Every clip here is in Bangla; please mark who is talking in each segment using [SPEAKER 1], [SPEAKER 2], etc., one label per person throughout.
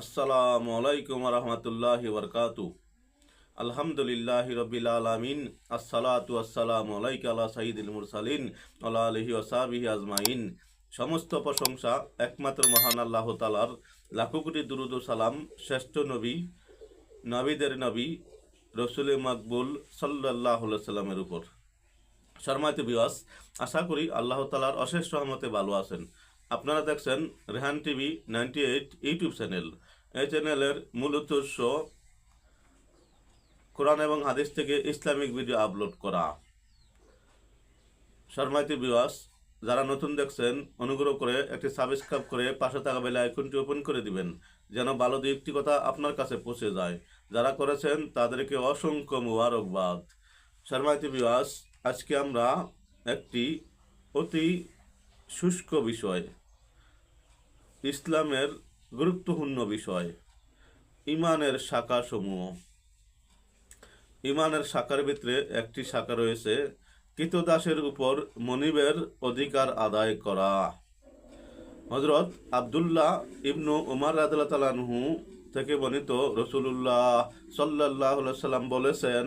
[SPEAKER 1] আসসালামু আলাইকুম রহমতুল্লাহ বরকাতু আলহামদুলিল্লাহ রবিল আলমিন, আসসালাতু আসসালামু আলাইকা আলা সাইদুল মুরসালিন আল্লাহ আলহি ওসাবিহি আজমাইন। সমস্ত প্রশংসা একমাত্র মহান আল্লাহ তালার লাখো কোটি দুরুদ সালাম শ্রেষ্ঠ নবী, নবীদের নবী, রসুল মকবুল সাল্লাহ সাল্লামের উপর। শর্মাতে বিওয়াস আশা করি আল্লাহ তালার অশেষ রহমতে ভালো আছেন। আপনারা দেখছেন Rehan TV ninety eight YouTube channel. এই চ্যানেলের মূল উদ্দেশ্য কোরআন এবং হাদিস থেকে ইসলামিক ভিডিও আপলোড করা। শর্মাইতি বিওয়াস যারা নতুন দেখছেন, অনুগ্রহ করে একটি সাবস্ক্রাইব করে পাশে থাকা বেলা আইকনটি ওপেন করে দিবেন, যেন ভালো দু একটি কথা আপনার কাছে পৌঁছে যায়। যারা করেছেন, তাদেরকে অসংখ্য মুবারকবাদ। শর্মাইতি বিওয়াস আজকে আমরা একটি অতি শুষ্ক বিষয় ইসলামের গুরুত্বপূর্ণ বিষয়, ইমানের শাখাসমূহ। ইমানের শাখার ভিতরে একটি শাখা রয়েছে, কৃতদাসের উপর মনিবের অধিকার আদায় করা। হজরত আবদুল্লাহ ইবনু উমার রাদিয়াল্লাহু তালানহু থেকে বর্ণিত রসুল্লাহ সাল্লাহ সাল্লাম বলেছেন,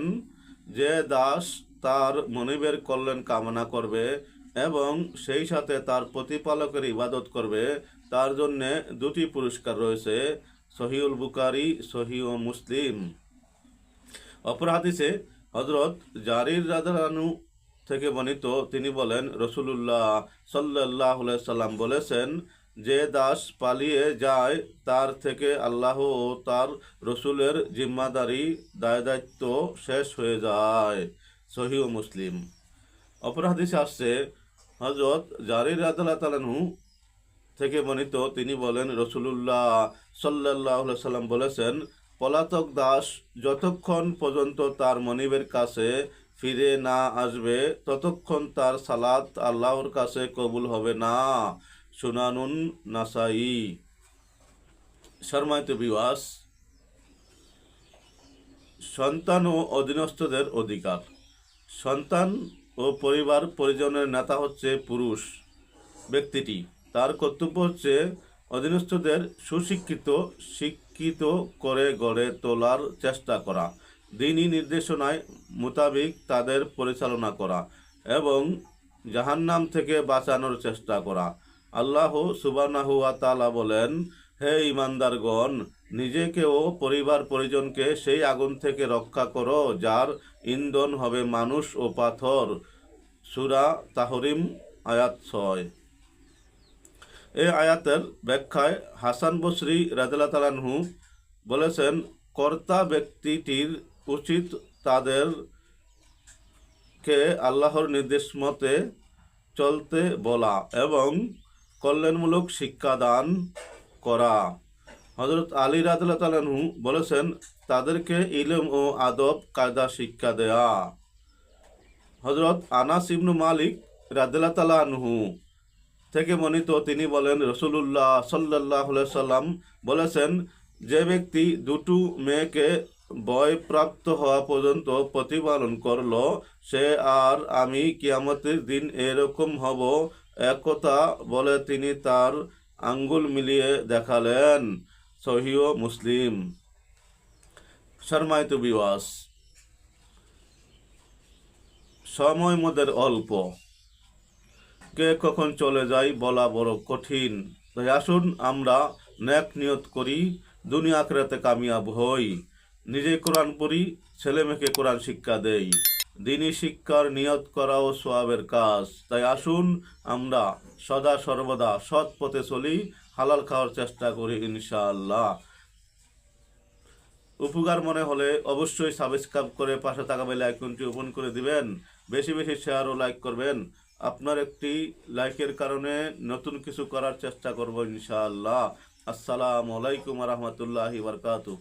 [SPEAKER 1] যে দাস তার মনিবের কল্যাণ কামনা করবে এবং সেই সাথে তার প্রতিপালকের ইবাদত করবে, তার জন্য দুটি পুরস্কার রয়েছে সহিউল বুকারি সহি ও মুসলিম। অপর হজরত জারির রাদানু থেকে বর্ণিত, তিনি বলেন, রসুলুল্লাহ সাল্লাহ সাল্লাম বলেছেন, যে দাস পালিয়ে যায়, তার থেকে আল্লাহ ও তার রসুলের জিম্মাদারি দায় দায়িত্ব শেষ হয়ে যায়। সহি মুসলিম। অপর হাদিসে আসছে হজরত জারির রাদাল্লাহ থেকে বর্ণিত তিনি বলেন, রসুলুল্লাহ সাল্লাহ সাল্লাম বলেছেন, পলাতক দাস যতক্ষণ পর্যন্ত তার মনিবের কাছে ফিরে না আসবে, ততক্ষণ তার সালাত আল্লাহর কাছে কবুল হবে না। সুনানুন নাসাই। শর্মায়িত বিবাস সন্তান ও অধীনস্থদের অধিকার। সন্তান ও পরিবার পরিজনের নেতা হচ্ছে পুরুষ ব্যক্তিটি। তার কর্তব্য হচ্ছে অধীনস্থদের সুশিক্ষিত, শিক্ষিত করে গড়ে তোলার চেষ্টা করা। দিনই নির্দেশনায় মোতাবিক তাদের পরিচালনা করা এবং জাহান্নাম থেকে বাঁচানোর চেষ্টা করা। আল্লাহ সুবানাহুয়া তালা বলেন, হে ইমানদারগণ নিজেকে ও পরিবার পরিজনকে সেই আগুন থেকে রক্ষা করো, যার ইন্ধন হবে মানুষ ও পাথর। সুরা তাহরিম, আয়াত ছয়। এই আয়াতের ব্যাখ্যায় হাসান বসরি রাজা তালানহু বলেছেন, কর্তা ব্যক্তিটির উচিত তাদেরকে আল্লাহর নির্দেশ মতে চলতে বলা এবং কল্যাণমূলক শিক্ষাদান করা। হজরত আলী রাজা বলেছেন, তাদেরকে ইলম ও আদব, কায়দা, শিক্ষা দেয়া। হজরত আনাস ইবনু মালিক রাদিল্লা তালানহু থেকে মনিত তিনি বলেন রসুল্লাহ সাল্লাহ সাল্লাম বলেছেন, যে ব্যক্তি দুটো মেয়েকে বয়প্রাপ্ত হওয়া পর্যন্ত প্রতিপালন করল, সে আর আমি কিয়ামতের দিন এরকম হব, একথা বলে তিনি তার আঙ্গুল মিলিয়ে দেখালেন। সহিও মুসলিম। শর্মায়িত বিবাস সময় মোদের অল্প। কে কখন চলে যাই বলা বড় কঠিন। তাই আসুন আমরা ন্যাক নিয়ত করি, দুনিয়া আখরাতে কামিয়াব হই। নিজে কোরআন পড়ি ছেলে মেয়েকে কোরআন শিক্ষা দেই। দিনী শিক্ষার নিয়ত করাও সোয়াবের কাজ। তাই আসুন আমরা সদা সর্বদা সৎ পথে চলি হালাল খাওয়ার চেষ্টা করি, ইনশাআল্লাহ। উপকার মনে হলে অবশ্যই সাবস্ক্রাইব করে পাশে থাকা বেলে আইকনটি ওপেন করে দিবেন। বেশি বেশি শেয়ার ও লাইক করবেন। আপনার একটি লাইকের কারণে নতুন কিছু করার চেষ্টা করব, ইনশাআল্লাহ। আসসালামু আলাইকুম রহমতুল্লাহি বরকাতু